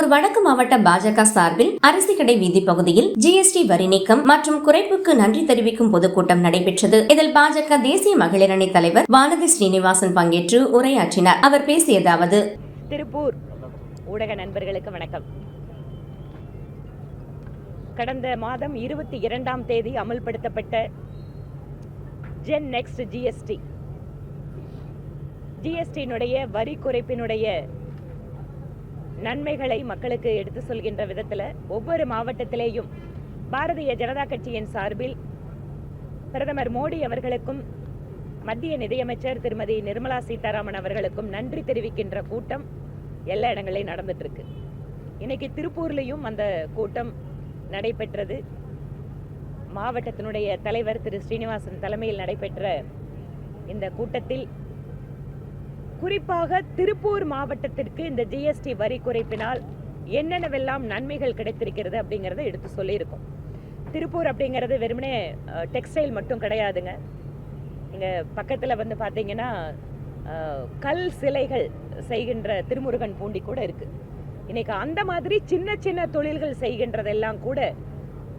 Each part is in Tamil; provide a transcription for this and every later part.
திருப்பூர் வடக்கு மாவட்ட பாஜக சார்பில் அரிசி கடை வீதி பகுதியில் ஜிஎஸ்டி வரி நீக்கம் மற்றும் குறைப்புக்கு நன்றி தெரிவிக்கும் பொதுக்கூட்டம் நடைபெற்றது. இதில் பாஜக தேசிய மகளிர் அணி தலைவர் வானதி ஸ்ரீனிவாசன் பங்கேற்று உரையாற்றினார். அவர் பேசியதாவது திருப்பூர் ஊடக நண்பர்களுக்கு வணக்கம். கடந்த மாதம் இருபத்தி இரண்டாம் தேதி அமல்படுத்தப்பட்ட ஜென் நெக்ஸ்ட் ஜிஎஸ்டி ஜிஎஸ்டியினுடைய வரி குறைப்பினுடைய நன்மைகளை மக்களுக்கு எடுத்து சொல்கின்ற விதத்தில் ஒவ்வொரு மாவட்டத்திலேயும் பாரதிய ஜனதா கட்சியின் சார்பில் பிரதமர் மோடி அவர்களுக்கும் மத்திய நிதியமைச்சர் திருமதி நிர்மலா சீதாராமன் அவர்களுக்கும் நன்றி தெரிவிக்கின்ற கூட்டம் எல்லா இடங்களையும் நடந்துட்டு இருக்கு இன்னைக்கு திருப்பூர்லேயும் அந்த கூட்டம் நடைபெற்றது. மாவட்டத்தினுடைய தலைவர் திரு ஸ்ரீனிவாசன் தலைமையில் நடைபெற்ற இந்த கூட்டத்தில் குறிப்பாக திருப்பூர் மாவட்டத்திற்கு இந்த ஜிஎஸ்டி வரி குறைப்பினால் என்னென்னவெல்லாம் நன்மைகள் கிடைத்திருக்கிறது அப்படிங்கிறத எடுத்து சொல்லியிருக்கோம். திருப்பூர் அப்படிங்கிறது வெறுமனே டெக்ஸ்டைல் மட்டும் கிடையாதுங்க. இங்கே பக்கத்தில் வந்து பார்த்தீங்கன்னா கல் சிலைகள் செய்கின்ற திருமுருகன் பூண்டி கூட இருக்குது இன்னைக்கு அந்த மாதிரி சின்ன சின்ன தொழில்கள் செய்கின்றதெல்லாம் கூட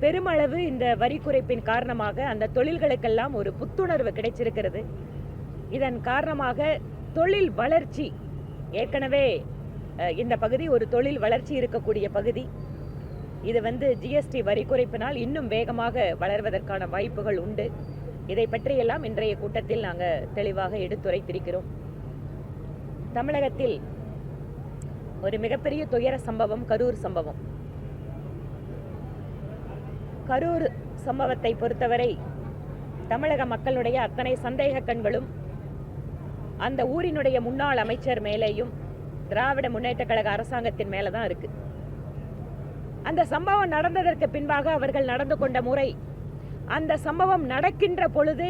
பெருமளவு இந்த வரி குறைப்பின் காரணமாக அந்த தொழில்களுக்கெல்லாம் ஒரு புத்துணர்வு கிடைச்சிருக்கிறது. இதன் காரணமாக தொழில் வளர்ச்சி. ஏற்கனவே இந்த பகுதி ஒரு தொழில் வளர்ச்சி இருக்கக்கூடிய பகுதி. இது வந்து ஜிஎஸ்டி வரி குறைப்பினால் இன்னும் வேகமாக வளர்வதற்கான வாய்ப்புகள் உண்டு. இதை பற்றியெல்லாம் இன்றைய கூட்டத்தில் நாங்கள் தெளிவாக எடுத்துரைத்திருக்கிறோம். தமிழகத்தில் ஒரு மிகப்பெரிய துயர சம்பவம் கரூர் சம்பவம். கரூர் சம்பவத்தை பொறுத்தவரை தமிழக மக்களுடைய அத்தனை சந்தேக கண்களும் அந்த ஊரினுடைய முன்னாள் அமைச்சர் மேலேயும் திராவிட முன்னேற்ற கழக அரசாங்கத்தின் மேலே தான் இருக்கு. அந்த சம்பவம் நடந்ததற்கு பின்பாக அவர்கள் நடந்து கொண்ட முறை அந்த சம்பவம் நடக்கின்ற பொழுது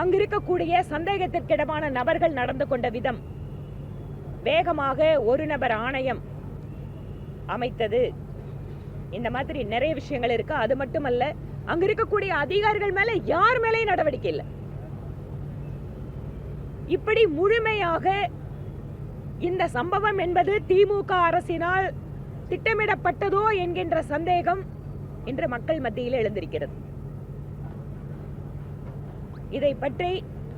அங்கிருக்கக்கூடிய சந்தேகத்திற்கிடமான நபர்கள் நடந்து கொண்ட விதம் வேகமாக ஒரு நபர் ஆணையம் அமைத்தது. இந்த மாதிரி நிறைய விஷயங்கள் இருக்கு. அது மட்டுமல்ல அங்க இருக்கக்கூடிய அதிகாரிகள் மேல யார் மேலேயும் நடவடிக்கை இல்லை. இப்படி முழுமையாக இந்த சம்பவம் என்பது திமுக அரசினால் திட்டமிடப்பட்டதோ என்கின்ற சந்தேகம் இன்று மக்கள் மத்தியில் எழுந்திருக்கிறது. இதை பற்றி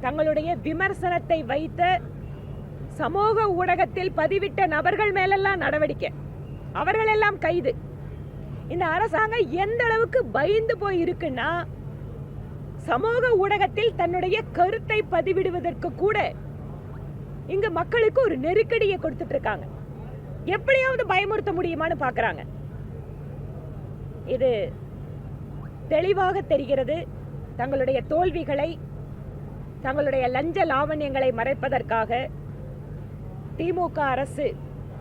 தங்களுடைய விமர்சனத்தை வைத்த சமூக ஊடகத்தில் பதிவிட்ட நபர்கள் மேலெல்லாம் நடவடிக்கை. அவர்களெல்லாம் கைது. இந்த அரசாங்கம் எந்த அளவுக்கு பயந்து போய் இருக்குன்னா சமூக ஊடகத்தில் தன்னுடைய கருத்தை பதிவிடுவதற்கு கூட இங்க மக்களுக்கு ஒரு நெருக்கடியை கொடுத்துட்டு இருக்காங்க எப்படியாவது பயமுறுத்த முடியுமான்னு பாக்குறாங்க இது தெளிவாக தெரிகிறது. தங்களுடைய தோல்விகளை தங்களுடைய லஞ்ச லாவண்யங்களை மறைப்பதற்காக திமுக அரசு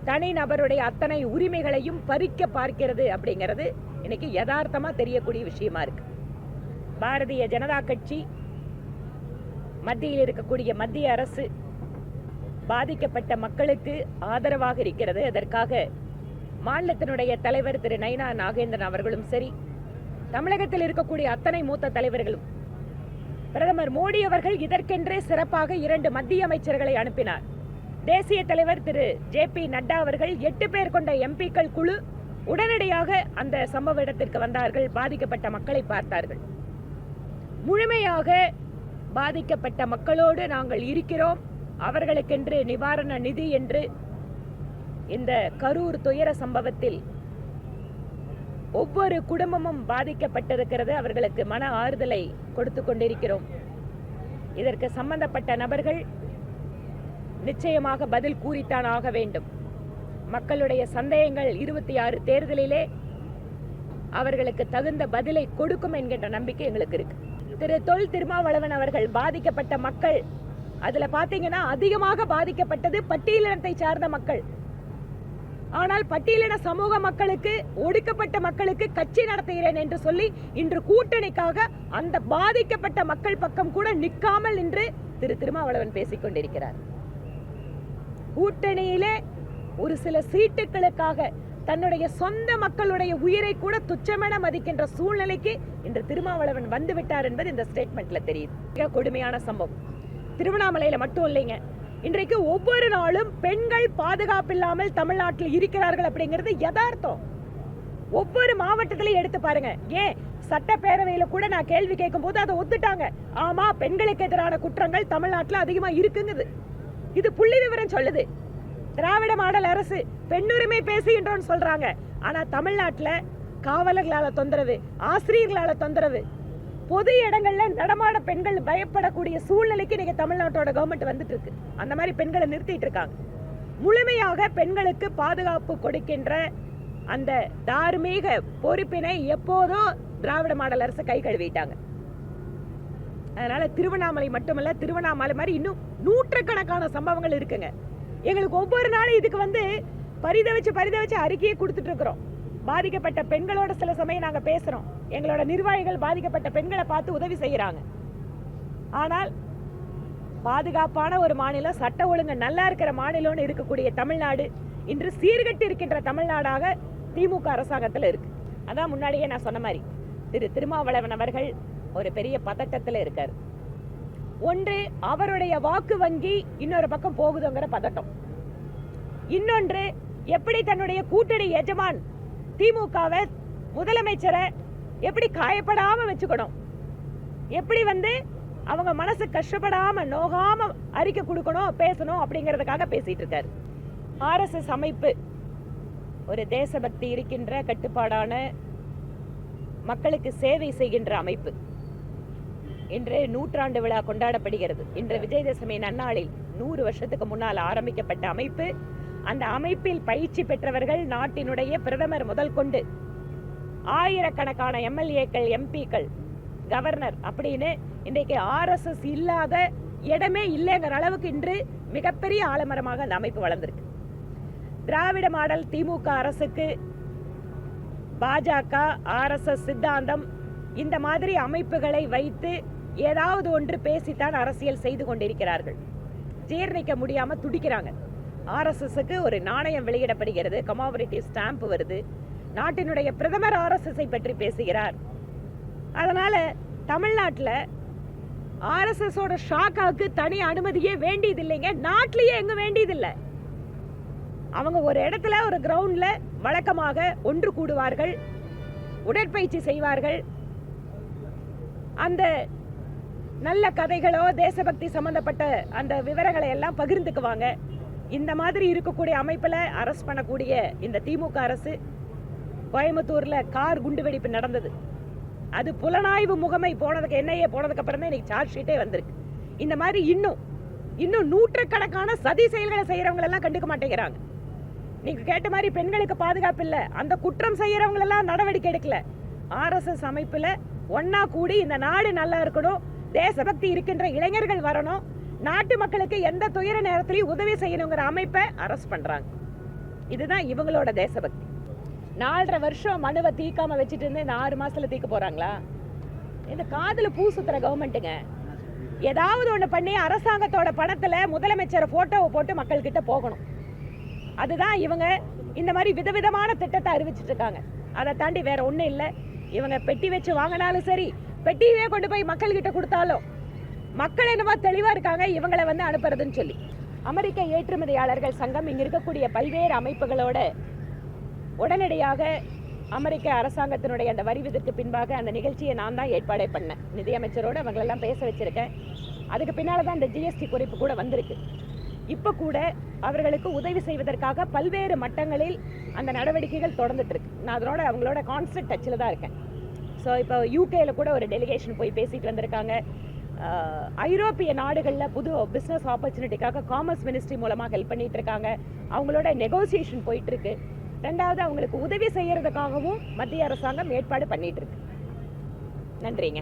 தனிநபருடைய அத்தனை உரிமைகளையும் பறிக்க பார்க்கிறது அப்படிங்கிறது இன்னைக்கு யதார்த்தமாக தெரியக்கூடிய விஷயமா இருக்குது பாரதிய ஜனதா கட்சி மத்தியில் இருக்கக்கூடிய மத்திய அரசு பாதிக்கப்பட்ட மக்களுக்கு ஆதரவாக இருக்கிறது. அதற்காக மாநிலத்தினுடைய தலைவர் திரு நைனா நாகேந்திரன் அவர்களும் சரி தமிழகத்தில் இருக்கக்கூடிய அத்தனை மூத்த தலைவர்களும் பிரதமர் மோடி அவர்கள் இதற்கென்றே சிறப்பாக இரண்டு மத்திய அமைச்சர்களை அனுப்பினார். தேசிய தலைவர் திரு ஜே பி நட்டா அவர்கள் எட்டு பேர் கொண்ட எம்பிக்கள் குழு உடனடியாக அந்த சம்பவ இடத்திற்கு வந்தார்கள். பாதிக்கப்பட்ட மக்களை பார்த்தார்கள். முழுமையாக பாதிக்கப்பட்ட மக்களோடு நாங்கள் இருக்கிறோம். அவர்களுக்கென்று நிவாரண நிதி என்று இந்த கரூர் துயர சம்பவத்தில் ஒவ்வொரு குடும்பமும் பாதிக்கப்பட்டிருக்கிறது. அவர்களுக்கு மன ஆறுதலை கொடுத்து கொண்டிருக்கிறோம். இதற்கு சம்பந்தப்பட்ட நபர்கள் நிச்சயமாக பதில் கூறித்தான் ஆக வேண்டும். மக்களுடைய சந்தேகங்கள் இருபத்தி ஆறு தேர்தலிலே அவர்களுக்கு தகுந்த பதிலை கொடுக்கும் என்கின்ற நம்பிக்கை எங்களுக்கு இருக்குது திரு தொல் திருமாவளவன் அவர்கள் பாதிக்கப்பட்ட மக்கள். அதுல பாத்தீங்கன்னா அதிகமாக பாதிக்கப்பட்டது பட்டியலினத்தை சார்ந்த மக்கள். ஆனால் பட்டியலின சமூக மக்களுக்கு ஒடுக்கப்பட்ட மக்களுக்கு கட்சி நடத்துகிறேன் என்று சொல்லி இன்று கூட்டணிக்காக அந்த பாதிக்கப்பட்ட மக்கள் பக்கம் கூட நிற்காமல் என்று திரு திருமாவளவன் பேசிக் கொண்டிருக்கிறார். கூட்டணியிலே ஒரு சில சீட்டுகளுக்காக தன்னுடைய சொந்த மக்களுடைய உயிரை கூட துச்சமென மதிக்கின்ற சூழ்நிலைக்கு இன்று திருமாவளவன் வந்து விட்டார் என்பது இந்த ஸ்டேட்மெண்ட்ல தெரியுது. மிக கொடுமையான சம்பவம். திருவண்ணாமலையில மட்டும் இல்லைங்க. இன்றைக்கு ஒவ்வொரு நாளும் பெண்கள் பாதுகாப்பில்லாமல் தமிழ்நாட்டில் இருக்கிறார்கள் அப்படிங்கிறது யதார்த்தம். ஒவ்வொரு மாவட்டத்திலையும் எடுத்து பாருங்க. ஏன்? சட்டப்பேரவையில கூட நான் கேள்வி கேட்கும் போது அதை ஒத்துட்டாங்க. ஆமா பெண்களுக்கு எதிரான குற்றங்கள் தமிழ்நாட்டில் அதிகமா இருக்குங்குது. இது புள்ளி விவரம் சொல்லுது. திராவிட மாடல் அரசு பெண்ணுரிமை பேசுகின்றோம்னு சொல்றாங்க. ஆனா தமிழ்நாட்டுல காவலர்களால தொந்தரவு ஆசிரியர்களால தொந்தரவு. பொது இடங்கள்ல நடமாட பெண்கள் பயப்படக்கூடிய சூழ்நிலைக்கு இன்னைக்கு தமிழ்நாட்டோட கவர்மெண்ட் வந்துட்டு இருக்கு அந்த மாதிரி பெண்களை நிறுத்திட்டு இருக்காங்க. முழுமையாக பெண்களுக்கு பாதுகாப்பு கொடுக்கின்ற அந்த தார்மீக பொறுப்பினை எப்போதோ திராவிட மாடல் அரசு கை கழுவிட்டாங்க. அதனால திருவண்ணாமலை மட்டுமல்ல திருவண்ணாமலை மாதிரி இன்னும் நூற்றுக்கணக்கான சம்பவங்கள் இருக்குங்க. எங்களுக்கு ஒவ்வொரு நாளும் இதுக்கு வந்து பரிதவிச்சு பரிதவிச்சு அறிக்கையை கொடுத்துட்ருக்குறோம். பாதிக்கப்பட்ட பெண்களோட சில சமயம் நாங்கள் பேசுகிறோம் எங்களோட நிர்வாகிகள் பாதிக்கப்பட்ட பெண்களை பார்த்து உதவி செய்கிறாங்க ஆனால் பாதுகாப்பான ஒரு மாநிலம் சட்ட ஒழுங்கு நல்லா இருக்கிற மாநிலம்னு இருக்கக்கூடிய தமிழ்நாடு இன்று சீர்கட்டு இருக்கின்ற தமிழ்நாடாக திமுக அரசாங்கத்தில் இருக்குது அதான் முன்னாடியே நான் சொன்ன மாதிரி திரு திருமாவளவன் அவர்கள் ஒரு பெரிய பதட்டத்தில் இருக்கார். ஒன்று அவருடைய வாக்கு வங்கி இன்னொரு பக்கம் போகுதுங்கிற பதட்டம். இன்னொன்று எப்படி தன்னுடைய கூட்டணி எஜமான் திமுகவை முதலமைச்சரை எப்படி காயப்படாம வச்சுக்கணும்? எப்படி வந்து அவங்க மனசு கஷ்டப்படாம நோகாம அறிக்கை கொடுக்கணும் பேசணும் அப்படிங்கிறதுக்காக பேசிட்டு இருக்காரு. ஆர்எஸ்எஸ் அமைப்பு. ஒரு தேசபக்தி இருக்கின்ற கட்டுப்பாடான மக்களுக்கு சேவை செய்கின்ற அமைப்பு. இன்று நூற்றாண்டு விழா கொண்டாடப்படுகிறது. இன்று விஜயதசமி நன்னாளில் நூறு வருஷத்துக்கு முன்னால் ஆரம்பிக்கப்பட்ட அமைப்பு அந்த அமைப்பில் பயிற்சி பெற்றவர்கள் நாட்டினுடைய பிரதமர் முதல் கொண்டு. ஆயிரக்கணக்கான எம்எல்ஏக்கள் எம்பிக்கள் கவர்னர் அப்படின்னு இன்றைக்கு ஆர்எஸ்எஸ் இல்லாத இடமே இல்லைங்கிற அளவுக்கு இன்று மிகப்பெரிய ஆலமரமாக அந்த அமைப்பு வளர்ந்திருக்கு. திராவிட மாடல் திமுக அரசுக்கு பாஜக ஆர்எஸ்எஸ் சித்தாந்தம் இந்த மாதிரி அமைப்புகளை வைத்து ஏதாவது ஒன்று பேசித்தான் அரசியல் செய்து கொண்டிருக்கிறார்கள். ஜீர்ணிக்க முடியாமல் துடிக்கிறாங்க. ஆர்எஸ்எஸ்க்கு ஒரு நாணயம் வெளியிடப்படுகிறது. கமாபரேட்டிவ் ஸ்டாம்ப் வருது. நாட்டினுடைய பிரதமர் ஆர்எஸ்எஸ்ஐ பற்றி பேசுகிறார். அதனால் தமிழ்நாட்டில் ஆர்எஸ்எஸோட ஷாக்காவுக்கு தனி அனுமதியே வேண்டியது இல்லைங்க நாட்டிலேயே எங்கே வேண்டியதில்லை. அவங்க ஒரு இடத்துல ஒரு கிரவுண்டில் வழக்கமாக ஒன்று கூடுவார்கள். உடற்பயிற்சி செய்வார்கள். அந்த நல்ல கதைகளோ தேசபக்தி சம்மந்தப்பட்ட அந்த விவரங்களை எல்லாம் பகிர்ந்துக்குவாங்க. இந்த மாதிரி இருக்கக்கூடிய அமைப்பில் அரஸ்ட் பண்ணக்கூடிய இந்த திமுக அரசு கோயம்புத்தூரில் கார் குண்டுவெடிப்பு நடந்தது. அது புலனாய்வு முகமை போனதுக்கு என்ஐஏ போனதுக்கு அப்புறம் தான் இன்னைக்கு சார்ஜ் ஷீட்டே வந்திருக்கு. இந்த மாதிரி இன்னும் இன்னும் நூற்றுக்கணக்கான சதி செயல்களை செய்கிறவங்களெல்லாம் கண்டுக்க மாட்டேங்கிறாங்க. நீங்கள் கேட்ட மாதிரி பெண்களுக்கு பாதுகாப்பு இல்லை. அந்த குற்றம் செய்கிறவங்களெல்லாம் நடவடிக்கை எடுக்கல. ஆர்எஸ்எஸ் அமைப்பில் ஒன்னா கூடி இந்த நாடு நல்லா இருக்கணும். தேசபக்தி இருக்கின்ற இளைஞர்கள் வரணும். நாட்டு மக்களுக்கு எந்த துயர நேரத்திலையும் உதவி செய்யணுங்கிற அமைப்பை அரெஸ்ட் பண்ணுறாங்க இதுதான் இவங்களோட தேசபக்தி. நாலரை வருஷம் மனுவை தீக்காம வச்சுட்டு இருந்து இந்த ஆறு மாசத்துல தீக்க போறாங்களா? இந்த காதில் பூ சுத்துற கவர்மெண்ட்டுங்க ஏதாவது ஒன்று பண்ணி அரசாங்கத்தோட பணத்தில் முதலமைச்சர் ஃபோட்டோவை போட்டு மக்கள்கிட்ட போகணும். அதுதான் இவங்க இந்த மாதிரி விதவிதமான திட்டத்தை அறிவிச்சிட்டு இருக்காங்க. அதை தாண்டி வேற ஒன்றும் இல்லை. இவங்க பெட்டி வச்சு வாங்கினாலும் சரி பெட்டியவே கொண்டு போய் மக்கள் கிட்ட கொடுத்தாலும் மக்கள் என்னமோ தெளிவாக இருக்காங்க இவங்களை வந்து அனுப்புறதுன்னு சொல்லி. அமெரிக்க ஏற்றுமதியாளர்கள் சங்கம் இங்கே இருக்கக்கூடிய பல்வேறு அமைப்புகளோட உடனடியாக அமெரிக்க அரசாங்கத்தினுடைய அந்த வரி விதிற்கு பின்பாக அந்த நிகழ்ச்சியை நான் தான் ஏற்பாடே பண்ணேன். நிதியமைச்சரோடு அவங்களெல்லாம் பேச வச்சுருக்கேன். அதுக்கு பின்னால் தான் இந்த ஜிஎஸ்டி குறைப்பு கூட வந்திருக்கு. இப்போ கூட அவர்களுக்கு உதவி செய்வதற்காக பல்வேறு மட்டங்களில் அந்த நடவடிக்கைகள் தொடர்ந்துட்டு இருக்கு. நான் அதனோட அவங்களோட கான்ஸ்டன்ட் டச்சில் தான் இருக்கேன். ஸோ இப்போ யூகேயில் கூட ஒரு டெலிகேஷன் போய் பேசிட்டு வந்திருக்காங்க. ஐரோப்பிய நாடுகளில் புது பிஸ்னஸ் ஆப்பர்ச்சுனிட்டிக்காக காமர்ஸ் மினிஸ்ட்ரி மூலமாக ஹெல்ப் பண்ணிட்டு இருக்காங்க. அவங்களோட நெகோசியேஷன் போயிட்டு இருக்கு. ரெண்டாவது அவங்களுக்கு உதவி செய்யறதுக்காகவும் மத்திய அரசாங்கம் ஏற்பாடு பண்ணிட்டு இருக்கு. நன்றிங்க.